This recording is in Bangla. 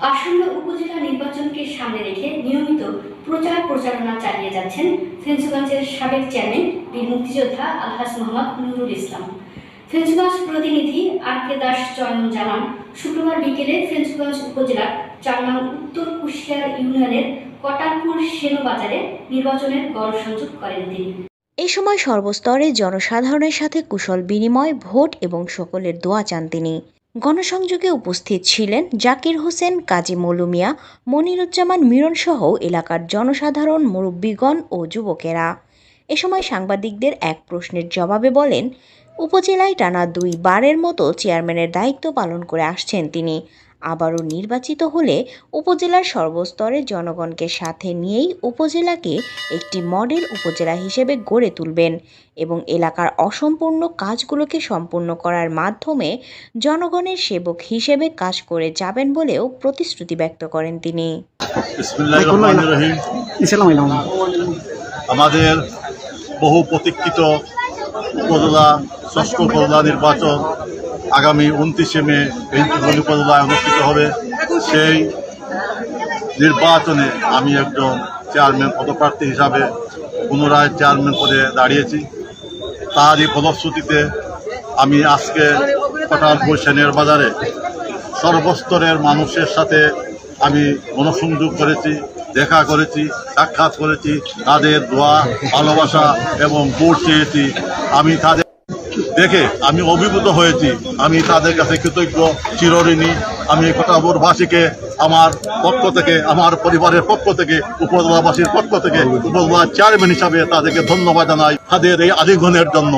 আসন্ন উপজেলা নির্বাচনকে সামনে রেখে নিয়মিত প্রচার প্রচারণা চালিয়ে যাচ্ছেন ফেঞ্চুগঞ্জের সাবেক চেয়ারম্যান বীর মুক্তিযোদ্ধা আলহাজ মোহাম্মদ নুরুল ইসলাম। ফেঞ্চুগঞ্জ প্রতিনিধি আর কে দাস চয়ন জানান, শুক্রবার বিকেলে ফেঞ্চুগঞ্জ উপজেলার চার উত্তর কুশিয়ার ইউনিয়নের কটারপুর সেনু বাজারে নির্বাচনের গণসংযোগ করেন তিনি। এ সময় সর্বস্তরে জনসাধারণের সাথে কুশল বিনিময়, ভোট এবং সকলের দোয়া চান তিনি। গণসংযোগে উপস্থিত ছিলেন জাকির হোসেন, কাজী মৌলুমিয়া, মনিরুজ্জামান মিরনসহ এলাকার জনসাধারণ, মুরব্বীগণ ও যুবকেরা। এ সময় সাংবাদিকদের এক প্রশ্নের জবাবে বলেন, উপজেলায় টানা দুই বারের মতো চেয়ারম্যানের দায়িত্ব পালন করে আসছেন তিনি। আবারও নির্বাচিত হলে উপজেলার সর্বস্তরের জনগণকে সাথে নিয়েই উপজেলাকে একটি মডেল উপজেলা হিসেবে গড়ে তুলবেন এবং এলাকার অসম্পূর্ণ কাজগুলোকে সম্পূর্ণ করার মাধ্যমে জনগণের সেবক হিসেবে কাজ করে যাবেন বলেও প্রতিশ্রুতি ব্যক্ত করেন তিনি। আমাদের বহু প্রতীক্ষিত উপজেলা ষষ্ঠ উপজেলা নির্বাচন আগামী উনত্রিশে মে বেঞ্চুগঞ্জ উপজেলায় অনুষ্ঠিত হবে। সেই নির্বাচনে আমি একজন চেয়ারম্যান পদপ্রার্থী হিসাবে পুনরায় চেয়ারম্যান পদে দাঁড়িয়েছি। তারই ফলশ্রুতিতে আমি আজকে কটালপুর সেনের বাজারে সর্বস্তরের মানুষের সাথে আমি গণসংযোগ করেছি, দেখা করেছি, সাক্ষাৎ করেছি। তাদের দোয়া, ভালোবাসা এবং ভোট চেয়েছি। আমি তাদের দেখে আমি অভিভূত হয়েছি। আমি তাদের কাছে কৃতজ্ঞ, চিরঋণী। আমি কটাপুরবাসীকে আমার পক্ষ থেকে, আমার পরিবারের পক্ষ থেকে, উপজেলাবাসীর পক্ষ থেকে উপজেলা চেয়ারম্যান হিসাবে তাদেরকে ধন্যবাদ জানাই। তাদের এই আলিঙ্গনের জন্য।